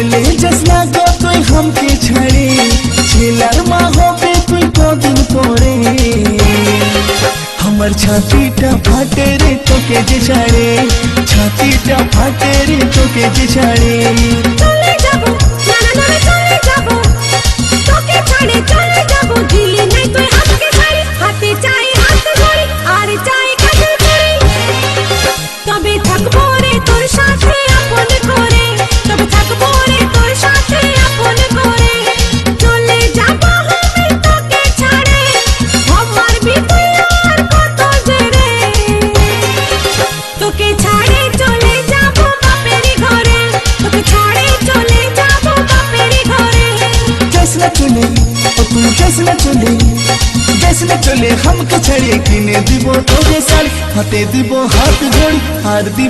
বলে যাস না গো তুই হামকে ছাড়ে ছেলার মা হবে তুই কদিন পরে আমার ছাতিটা ফাটে রে তোকে যে ছাড়ে ছাতিটা ফাটে রে তোকে যে ছাড়ে চলে যাব চলে যাব তোকে ছাড়ে চলে যাব দিলি নাই তুই হাতকে ছাড়ি হাতে চাই হাত ধরি আর চাই কাছে ধরি তবে থাকব রে তোর সাথে না চলে ও তুই যাস না চলে যাস না চলে হামকে ছাড়িয়ে কিনে দিব তোকে শাড়ি হাতে দিব হাত ঘড়ি আর দিব